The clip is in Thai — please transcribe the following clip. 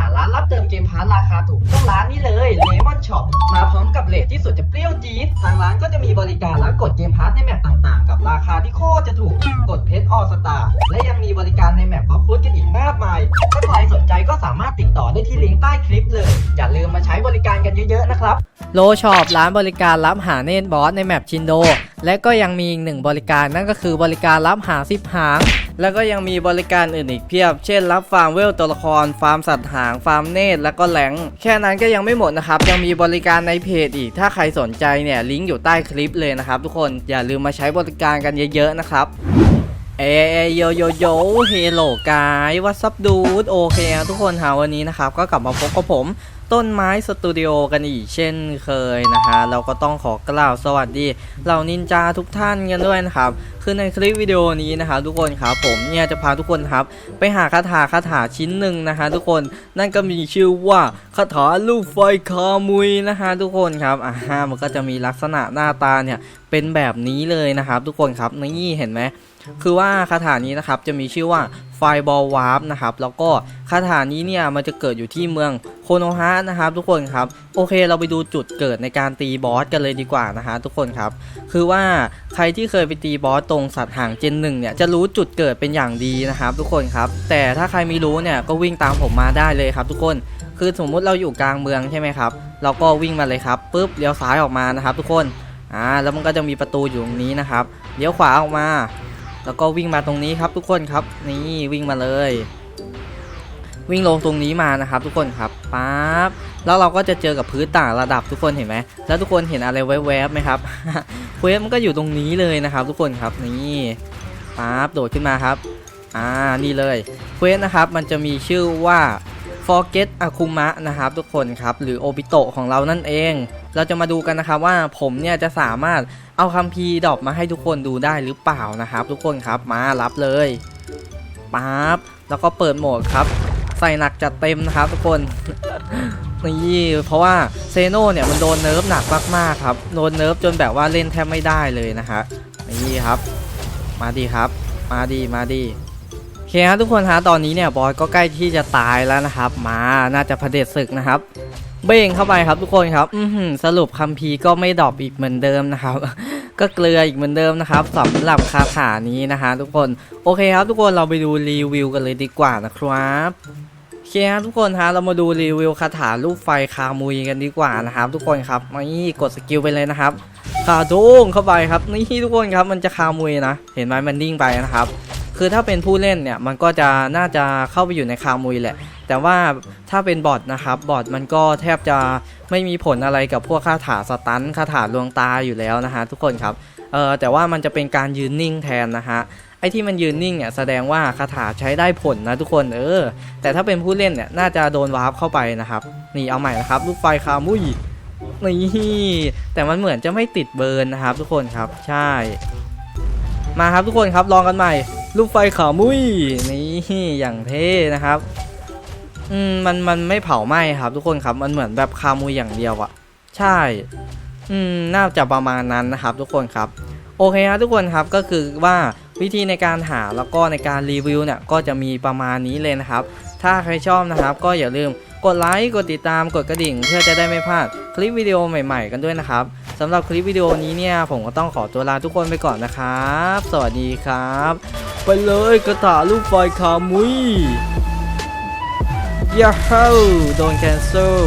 าานราร์ทราคาถูกต้องร้านนี้เลย Lemon Shop มาพร้อมกับเลทที่สุดจะเปรี้ยวจี๊ดทางร้านก็จะมีบริการรับกดเกมพาร์ทในแมปต่างๆ กับราคาที่โคตรจะถูกกดเพชรออสตาและยังมีบริการในแมปบล็อกฟุตกันอีกมากมาย ถ้าใครสนใจก็สามารถติดต่อได้ที่ลิงก์ใต้คลิปเลย อย่าลืมมาใช้บริการกันเยอะๆนะครับโลช็อปร้านบริการรับหาเนตบอสในแมปชินโด และก็ยังมีอีกหนึ่งบริการนั่นก็คือบริการรับหาสิบหาง แล้วก็ยังมีบริการอื่นอีกเพียบ เช่น รับฟาร์มเวลตัวละคร ฟาร์มสัตว์หาง ฟาร์มเนตแล้วก็แหลง แค่นั้นก็ยังไม่หมดนะครับ ยังมีบริการในเพจอีก ถ้าใครสนใจเนี่ยลิงก์อยู่ใต้คลิปเลยนะครับทุกคน อย่าลืมมาใช้บริการกันเยอะๆนะครับ เอเอโยโยโยเฮโลกายวัสับดูดโอเคครับทุกคนหาวันนี้นะครับ ก็กลับมาพบกับผม ต้นไม้สตูดิโอกันอีกเช่นเคยนะฮะเราก็ต้องขอกล่าวสวัสดีเหล่านินจาทุกท่านกันด้วยนะครับ คือในคลิปวิดีโอนี้นะครับทุกคนครับผมเนี่ยจะพาทุกคนครับ ไปหาคาถาคาถาชิ้นหนึ่งนะฮะทุกคนนั่นก็มีชื่อว่าคาถาลูกไฟคามุยนะฮะทุกคนครับอ่ามันก็จะมีลักษณะหน้าตาเนี่ยเป็นแบบนี้เลยนะครับ ทุกคนครับนี่เห็นไหม คือว่าคาถานี้นะครับจะมีชื่อว่าไฟบอลวาร์ปนะครับแล้วก็คาถานี้เนี่ยมันจะเกิดอยู่ที่เมืองโคโนฮะนะครับทุกคนครับโอเคเราไปดูจุดเกิดในการตีบอสกันเลยดีกว่านะฮะทุกคนครับคือว่าใครที่เคยไปตีบอสตรงสัตว์ห่างเจนหนึ่งเนี่ยจะรู้จุดเกิดเป็นอย่างดีนะครับทุกคนครับแต่ถ้าใครไม่รู้เนี่ยก็วิ่งตามผมมาได้เลยครับ ทุกคนคือสมมุติเราอยู่กลางเมืองใช่ไหมครับเราก็วิ่งมาเลยครับปุ๊บเลี้ยวซ้ายออกมานะครับ ทุกคนอ่าแล้วมันก็จะมีประตูอยู่ตรงนี้นะครับเลี้ยวขวาออกมา แล้วก็วิ่งมาตรงนี้ครับทุกคนครับ นี่วิ่งมาเลย วิ่งลงตรงนี้มานะครับ ทุกคนครับปั๊บแล้วเราก็จะเจอกับพื้นต่างระดับทุกคนเห็นไหมแล้วทุกคนเห็นอะไรแวบๆไหมครับเควสมันก็อยู่ตรงนี้เลยนะครับ ทุกคนครับนี่ปั๊บโดดขึ้นมาครับอ่านี่เลยเควสนะครับมันจะมีชื่อว่า forget akuma นะครับทุกคนครับ หรือโอบิโตะของเรานั่นเอง เราจะมาดูกันนะครับว่าผมเนี่ยจะสามารถเอาคัมภีร์ดรอปมาให้ทุกคนดูได้หรือเปล่านะครับทุกคนครับมารับเลยปั๊บแล้วก็เปิดโหมดครับ ใส่หนักจัดเต็มนะครับทุกคนนี่เพราะว่าเซโนเนี่ยมันโดนเนิร์ฟหนักมากๆครับโดนเนิร์ฟจนแบบว่าเล่นแทบไม่ได้เลยนะฮะนี่ครับ มาดีครับ มาดีมาดี เคครับทุกคนฮะตอนนี้เนี่ยบอยก็ใกล้ที่จะตายแล้วนะครับ มาน่าจะเผด็จศึกนะครับ เบ้งเข้าไปครับทุกคนครับอืสรุปคัมภีร์ก็ไม่ดรอปอีกเหมือนเดิมนะครับ ก็เกลืออีกเหมือนเดิมนะครับสำหรับคาถานี้นะฮะทุกคนโอเคครับทุกคนเราไปดูรีวิวกันเลยดีกว่านะครับโอเคครับทุกคนฮะเรามาดูรีวิวคาถารูปไฟคามุยกันดีกว่านะครับ ทุกคนครับนี่กดสกิลไปเลยนะครับคาโดงเข้าไปครับนี่ทุกคนครับมันจะคามุยนะ เห็นไหมมันนิ่งไปนะครับ คือถ้าเป็นผู้เล่นเนี่ยมันก็จะน่าจะเข้าไปอยู่ในคามุยแหละ แต่ว่าถ้าเป็นบอทนะครับบอทมันก็แทบจะไม่มีผลอะไรกับพวกคาถาสตันคาถาลวงตาอยู่แล้วนะฮะทุกคนครับเออแต่ว่ามันจะเป็นการยืนนิ่งแทนนะฮะไอ้ที่มันยืนนิ่งเนี่ยแสดงว่าคาถาใช้ได้ผลนะทุกคนเออ แต่ถ้าเป็นผู้เล่นเนี่ยน่าจะโดนวาร์ปเข้าไปนะครับนี่เอาใหม่นะครับลูกไฟคามุยนี่แต่มันเหมือนจะไม่ติดเบิร์นนะครับ ทุกคนครับใช่ มาครับทุกคนครับลองกันใหม่ ลูกไฟขาวมุ้ยนี่อย่างเท่นะครับอืมมันมันไม่เผาไหม้ครับ ทุกคนครับมันเหมือนแบบคามุยอย่างเดียวอะใช่ อืมน่าจะประมาณนั้นนะครับ ทุกคนครับ โอเคครับทุกคนครับก็คือว่าวิธีในการหาแล้วก็ในการรีวิวเนี่ยก็จะมีประมาณนี้เลยนะครับ ถ้าใครชอบนะครับ ก็อย่าลืมกดไลค์กดติดตามกดกระดิ่ง เพื่อจะได้ไม่พลาดคลิปวิดีโอใหม่ๆ กันด้วยนะครับสำหรับคลิปวิดีโอนี้เนี่ยผมก็ต้องขอตัวลาทุกคนไปก่อนนะครับ สวัสดีครับ ไปเลยกระถาลูกไฟขามุยยาฮูโดนแคนเซิล